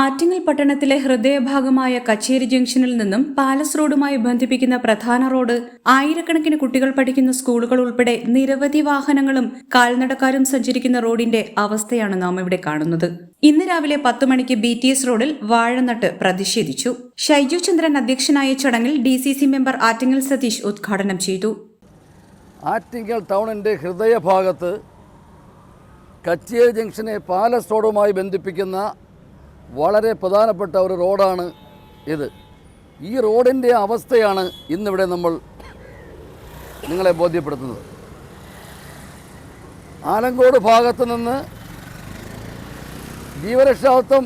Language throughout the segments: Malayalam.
ആറ്റിങ്ങൽ പട്ടണത്തിലെ ഹൃദയഭാഗമായ കച്ചേരി ജംഗ്ഷനിൽ നിന്നും പാലസ് റോഡുമായി ബന്ധിപ്പിക്കുന്ന പ്രധാന റോഡ് ആയിരക്കണക്കിന് കുട്ടികൾ പഠിക്കുന്ന സ്കൂളുകൾ ഉൾപ്പെടെ നിരവധി വാഹനങ്ങളും കാൽനടക്കാരും സഞ്ചരിക്കുന്ന റോഡിന്റെ അവസ്ഥയാണ് നാം ഇവിടെ കാണുന്നത്. ഇന്ന് രാവിലെ പത്ത് മണിക്ക് ബി ടി എസ് റോഡിൽ വാഴനട്ട് പ്രതിഷേധിച്ചു. ഷൈജു ചന്ദ്രൻ അധ്യക്ഷനായ ചടങ്ങിൽ D C C member Attingal Satheesh ഉദ്ഘാടനം ചെയ്തു. ആറ്റിങ്ങൽ ടൗണിന്റെ ഹൃദയഭാഗത്ത് കച്ചേരി ജംഗ്ഷനെ പാലസ് റോഡുമായി ബന്ധിപ്പിക്കുന്ന വളരെ പ്രധാനപ്പെട്ട ഒരു റോഡാണ് ഇത്. ഈ റോഡിന്റെ അവസ്ഥയാണ് ഇന്നിവിടെ നമ്മൾ നിങ്ങളെ ബോധ്യപ്പെടുത്തുന്നത്. ആലങ്കോട് ഭാഗത്ത് നിന്ന് ജീവരക്ഷാർത്ഥം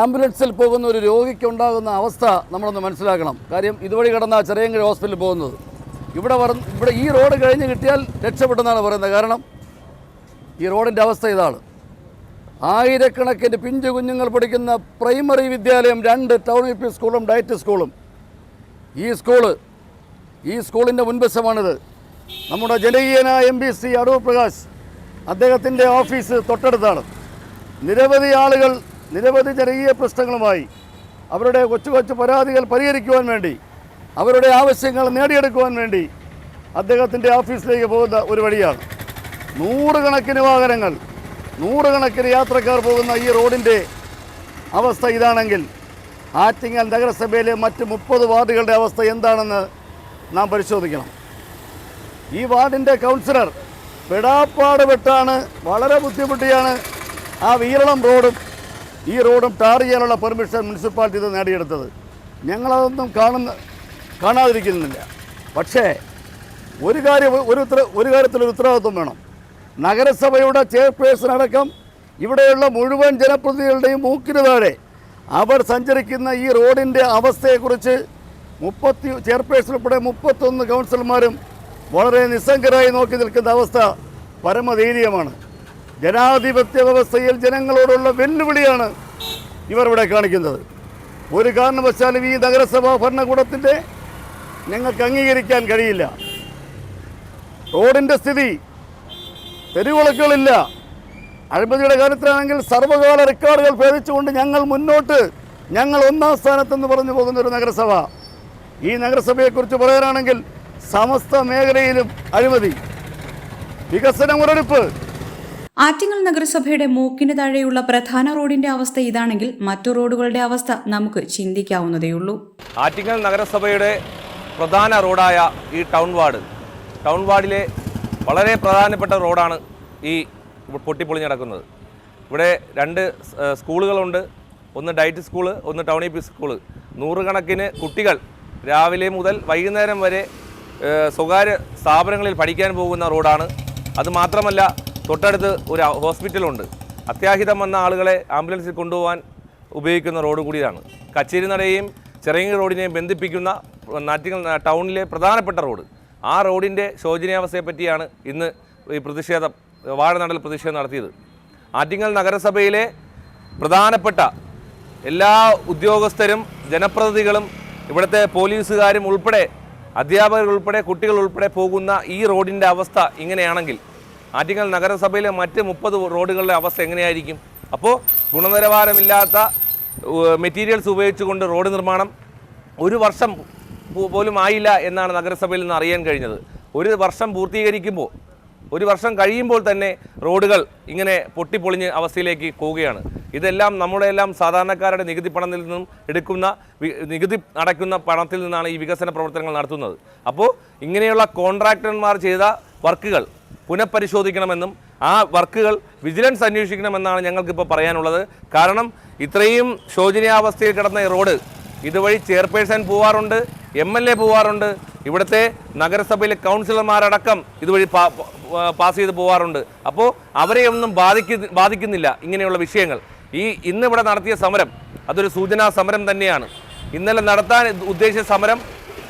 ആംബുലൻസിൽ പോകുന്ന ഒരു രോഗിക്കുണ്ടാകുന്ന അവസ്ഥ നമ്മളൊന്ന് മനസ്സിലാക്കണം. കാര്യം ഇതുവഴി കടന്ന ചെറിയങ്കര ഹോസ്പിറ്റലിൽ പോകുന്നത്. ഇവിടെ വരുന്ന ഇവിടെ ഈ റോഡ് കഴിഞ്ഞ് കിട്ടിയാൽ രക്ഷപ്പെട്ടെന്നാണ് പറയുന്നത്. കാരണം ഈ റോഡിന്റെ അവസ്ഥ ഇതാണ്. ആയിരക്കണക്കിന് പിഞ്ചു കുഞ്ഞുങ്ങൾ പഠിക്കുന്ന പ്രൈമറി വിദ്യാലയം രണ്ട് ടൗൺ യു പി സ്കൂളും ഡയറ്റ് സ്കൂളും. ഈ സ്കൂൾ ഈ സ്കൂളിന്റെ മുൻവശമാണിത്. നമ്മുടെ ജനകീയനായ M P C Adoor Prakash അദ്ദേഹത്തിന്റെ ഓഫീസ് തൊട്ടടുത്താണ്. നിരവധി ആളുകൾ നിരവധി ജനകീയ പ്രശ്നങ്ങളുമായി അവരുടെ കൊച്ചു കൊച്ചു പരാതികൾ പരിഹരിക്കുവാൻ വേണ്ടി അവരുടെ ആവശ്യങ്ങൾ നേടിയെടുക്കുവാൻ വേണ്ടി അദ്ദേഹത്തിന്റെ ഓഫീസിലേക്ക് പോകുന്ന ഒരു വഴിയാണ്. നൂറുകണക്കിന് വാഹനങ്ങൾ നൂറുകണക്കിന് യാത്രക്കാർ പോകുന്ന ഈ റോഡിന്റെ അവസ്ഥ ഇതാണെങ്കിൽ ആറ്റിങ്ങൽ നഗരസഭയിലെ മറ്റ് മുപ്പത് വാർഡുകളുടെ അവസ്ഥ എന്താണെന്ന് നാം പരിശോധിക്കണം. ഈ വാർഡിന്റെ കൗൺസിലർ പെടാപ്പാട് വെട്ടാണ് വളരെ ബുദ്ധിമുട്ടിയാണ് ആ വീരളം റോഡും ഈ റോഡും ടാർ ചെയ്യാനുള്ള പെർമിഷൻ മുനിസിപ്പാലിറ്റി ഇത് നേടിയെടുത്തത്. ഞങ്ങളതൊന്നും കാണുന്ന കാണാതിരിക്കുന്നില്ല. പക്ഷേ ഒരു കാര്യം ഒരു ഉത്തര ഒരു കാര്യത്തിലൊരു ഉത്തരവാദിത്വം വേണം. നഗരസഭയുടെ ചെയർപേഴ്സൺ അടക്കം ഇവിടെയുള്ള മുഴുവൻ ജനപ്രതിനിധികളുടെയും മൂക്കിന് താഴെ അവർ സഞ്ചരിക്കുന്ന ഈ റോഡിന്റെ അവസ്ഥയെക്കുറിച്ച് മുപ്പത്തി ചെയർപേഴ്സൺ ഉൾപ്പെടെ മുപ്പത്തൊന്ന് കൗൺസിലർമാരും വളരെ നിസ്സംഗരായി നോക്കി നിൽക്കുന്ന അവസ്ഥ പരമദയനീയമാണ്. ജനാധിപത്യ വ്യവസ്ഥയിൽ ജനങ്ങളോടുള്ള വെല്ലുവിളിയാണ് ഇവർ ഇവിടെ കാണിക്കുന്നത്. ഒരു കാരണവശാലും ഈ നഗരസഭാ ഭരണകൂടത്തിന്റെ ഞങ്ങൾക്ക് അംഗീകരിക്കാൻ കഴിയില്ല. റോഡിന്റെ സ്ഥിതി തെരുവിളക്കുകളില്ല. അഴിമതിയുടെ കാര്യത്തിലാണെങ്കിൽ സർവകാല റെക്കോർഡുകൾ ഭേദിച്ചുകൊണ്ട് ഞങ്ങൾ മുന്നോട്ട് ഞങ്ങൾ ഒന്നാം സ്ഥാനത്തെന്ന് പറഞ്ഞു പോകുന്ന ഒരു നഗരസഭ. ഈ നഗരസഭയെക്കുറിച്ച് പറയാനാണെങ്കിൽ സമസ്ത മേഖലയിലും അഴിമതി. വികസന മുരടിപ്പ് ആറ്റിങ്ങൽ നഗരസഭയുടെ മൂക്കിന് താഴെയുള്ള പ്രധാന റോഡിന്റെ അവസ്ഥ ഇതാണെങ്കിൽ മറ്റു റോഡുകളുടെ അവസ്ഥ നമുക്ക് ചിന്തിക്കാവുന്നതേയുള്ളൂ. ആറ്റിങ്ങൽ നഗരസഭയുടെ പ്രധാന റോഡായ ഈ ടൗൺ വാർഡ് ടൗൺ വാർഡിലെ വളരെ പ്രധാനപ്പെട്ട റോഡാണ് ഈ പൊട്ടിപ്പൊളിഞ്ഞ് കിടക്കുന്നത് ഇവിടെ രണ്ട് സ്കൂളുകളുണ്ട്. ഒന്ന് ഡയറ്റ് സ്കൂൾ ഒന്ന് ഇ പി സ്കൂൾ. നൂറുകണക്കിന് കുട്ടികൾ രാവിലെ മുതൽ വൈകുന്നേരം വരെ സ്വകാര്യ സ്ഥാപനങ്ങളിൽ പഠിക്കാൻ പോകുന്ന റോഡാണ്. അതുമാത്രമല്ല തൊട്ടടുത്ത് ഒരു ഹോസ്പിറ്റലുണ്ട്. അത്യാഹിതം വന്ന ആളുകളെ ആംബുലൻസിൽ കൊണ്ടുപോകാൻ ഉപയോഗിക്കുന്ന റോഡ് കൂടിയാണ്. കച്ചേരി നടയെയും ചെറിയ റോഡിനെയും ബന്ധിപ്പിക്കുന്ന നാറ്റിങ്ങൽ ടൗണിലെ പ്രധാനപ്പെട്ട റോഡ്. ആ റോഡിന്റെ ശോചനീയാവസ്ഥയെ പറ്റിയാണ് ഇന്ന് ഈ പ്രതിഷേധം വാഴനടൽ പ്രതിഷേധം നടത്തിയത്. ആറ്റിങ്ങൽ നഗരസഭയിലെ പ്രധാനപ്പെട്ട എല്ലാ ഉദ്യോഗസ്ഥരും ജനപ്രതിനിധികളും ഇവിടുത്തെ പോലീസുകാരും ഉൾപ്പെടെ അധ്യാപകർ ഉൾപ്പെടെ കുട്ടികൾ ഉൾപ്പെടെ പോകുന്ന ഈ റോഡിന്റെ അവസ്ഥ ഇങ്ങനെയാണെങ്കിൽ ആറ്റിങ്ങൽ നഗരസഭയിലെ മറ്റ് മുപ്പത് റോഡുകളുടെ അവസ്ഥ എങ്ങനെയായിരിക്കും? അപ്പോൾ ഗുണനിലവാരമില്ലാത്ത മെറ്റീരിയൽസ് ഉപയോഗിച്ചുകൊണ്ട് റോഡ് നിർമ്മാണം ഒരു വർഷം പോലും ആയില്ല എന്നാണ് നഗരസഭയിൽ നിന്ന് അറിയാൻ കഴിഞ്ഞത്. ഒരു വർഷം പൂർത്തീകരിക്കുമ്പോൾ ഒരു വർഷം കഴിയുമ്പോൾ തന്നെ റോഡുകൾ ഇങ്ങനെ പൊട്ടിപ്പൊളിഞ്ഞ് അവസ്ഥയിലേക്ക് പോവുകയാണ്. ഇതെല്ലാം നമ്മുടെ എല്ലാം സാധാരണക്കാരുടെ നികുതി പണത്തിൽ നിന്നും എടുക്കുന്ന നികുതി അടയ്ക്കുന്ന പണത്തിൽ നിന്നാണ് ഈ വികസന പ്രവർത്തനങ്ങൾ നടത്തുന്നത്. അപ്പോൾ ഇങ്ങനെയുള്ള കോൺട്രാക്ടർമാർ ചെയ്ത വർക്കുകൾ പുനഃപരിശോധിക്കണമെന്നും ആ വർക്കുകൾ വിജിലൻസ് അന്വേഷിക്കണമെന്നാണ് ഞങ്ങൾക്കിപ്പോൾ പറയാനുള്ളത്. കാരണം ഇത്രയും ശോചനീയാവസ്ഥയിൽ കിടന്ന റോഡ് ഇതുവഴി ചെയർപേഴ്സൺ പോവാറുണ്ട് എം എൽ എ പോവാറുണ്ട്. ഇവിടുത്തെ നഗരസഭയിലെ കൗൺസിലർമാരടക്കം ഇതുവഴി പാസ് ചെയ്ത് പോവാറുണ്ട്. അപ്പോൾ അവരെ ഒന്നും ബാധിക്ക ബാധിക്കുന്നില്ല ഇങ്ങനെയുള്ള വിഷയങ്ങൾ. ഈ ഇന്നിവിടെ നടത്തിയ സമരം അതൊരു സൂചനാ സമരം തന്നെയാണ്. ഇന്നലെ നടത്താൻ ഉദ്ദേശിച്ച സമരം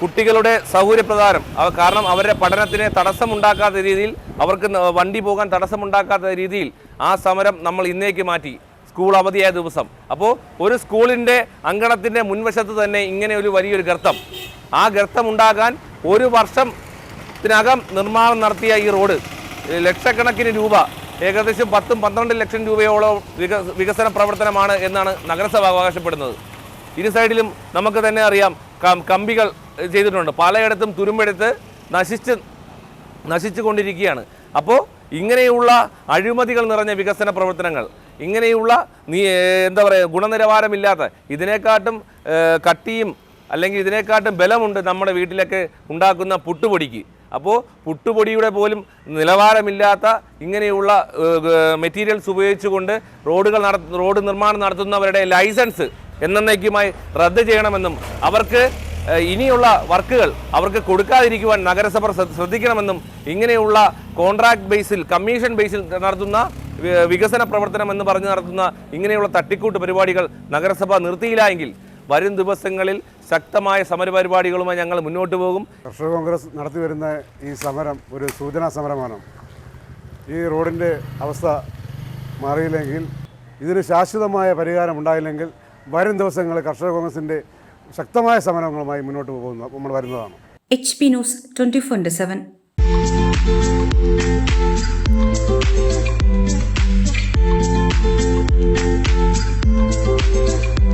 കുട്ടികളുടെ സൗകര്യപ്രകാരം. കാരണം അവരുടെ പഠനത്തിന് തടസ്സമുണ്ടാക്കാത്ത രീതിയിൽ അവർക്ക് വണ്ടി പോകാൻ തടസ്സമുണ്ടാക്കാത്ത രീതിയിൽ ആ സമരം നമ്മൾ ഇന്നേക്ക് മാറ്റി. സ്കൂൾ അവധിയായ ദിവസം. അപ്പോൾ ഒരു സ്കൂളിന്റെ അങ്കണത്തിന്റെ മുൻവശത്ത് തന്നെ ഇങ്ങനെ ഒരു വലിയൊരു ഗർത്തം. ആ ഗർത്തം ഉണ്ടാകാൻ ഒരു വർഷത്തിനകം നിർമ്മാണം നടത്തിയ ഈ റോഡ് ലക്ഷക്കണക്കിന് രൂപ ഏകദേശം പത്തും പന്ത്രണ്ട് ലക്ഷം രൂപയോളം വിക വികസന പ്രവർത്തനമാണ് എന്നാണ് നഗരസഭ അവകാശപ്പെടുന്നത്. ഇരു സൈഡിലും നമുക്ക് തന്നെ അറിയാം കമ്പികൾ ചെയ്തിട്ടുണ്ട്. പലയിടത്തും തുരുമ്പെടുത്ത് നശിച്ച് നശിച്ചു കൊണ്ടിരിക്കുകയാണ് അപ്പോൾ ഇങ്ങനെയുള്ള അഴിമതികൾ നിറഞ്ഞ വികസന പ്രവർത്തനങ്ങൾ ഇങ്ങനെയുള്ള നീ എന്താ പറയുക ഗുണനിലവാരമില്ലാത്ത ഇതിനെക്കാട്ടും കട്ടിയും അല്ലെങ്കിൽ ഇതിനെക്കാട്ടും ബലമുണ്ട് നമ്മുടെ വീട്ടിലൊക്കെ ഉണ്ടാക്കുന്ന പുട്ടുപൊടിക്ക്. അപ്പോൾ പുട്ടുപൊടിയുടെ പോലും നിലവാരമില്ലാത്ത ഇങ്ങനെയുള്ള മെറ്റീരിയൽസ് ഉപയോഗിച്ചുകൊണ്ട് റോഡുകൾ നട റോഡ് നിർമ്മാണം നടത്തുന്നവരുടെ ലൈസൻസ് എന്നേക്കുമായി റദ്ദ് ചെയ്യണമെന്നും അവർക്ക് ഇനിയുള്ള വർക്കുകൾ അവർക്ക് കൊടുക്കാതിരിക്കുവാൻ നഗരസഭ ശ്ര- ശ്രദ്ധിക്കണമെന്നും ഇങ്ങനെയുള്ള കോൺട്രാക്ട് ബേസിൽ കമ്മീഷൻ ബേസിൽ നടത്തുന്ന വികസന പ്രവർത്തനം എന്ന് പറഞ്ഞ് നടത്തുന്ന ഇങ്ങനെയുള്ള തട്ടിക്കൂട്ട് പരിപാടികൾ നഗരസഭ നിർത്തിയില്ല എങ്കിൽ വരും ദിവസങ്ങളിൽ ശക്തമായ സമരപരിപാടികളുമായി ഞങ്ങൾ മുന്നോട്ട് പോകും. കർഷക കോൺഗ്രസ് നടത്തി വരുന്ന ഈ സമരം ഒരു സൂചനാ സമരമാണ്. ഈ റോഡിന്റെ അവസ്ഥ മാറിയില്ലെങ്കിൽ ഇതിന് ശാശ്വതമായ പരിഹാരം ഉണ്ടായില്ലെങ്കിൽ വരും ദിവസങ്ങളിൽ കർഷക കോൺഗ്രസിന്റെ ശക്തമായ സമരങ്ങളുമായി മുന്നോട്ട് പോകുന്ന നമ്മൾ വരുന്നതാണ്. H P news twenty four into seven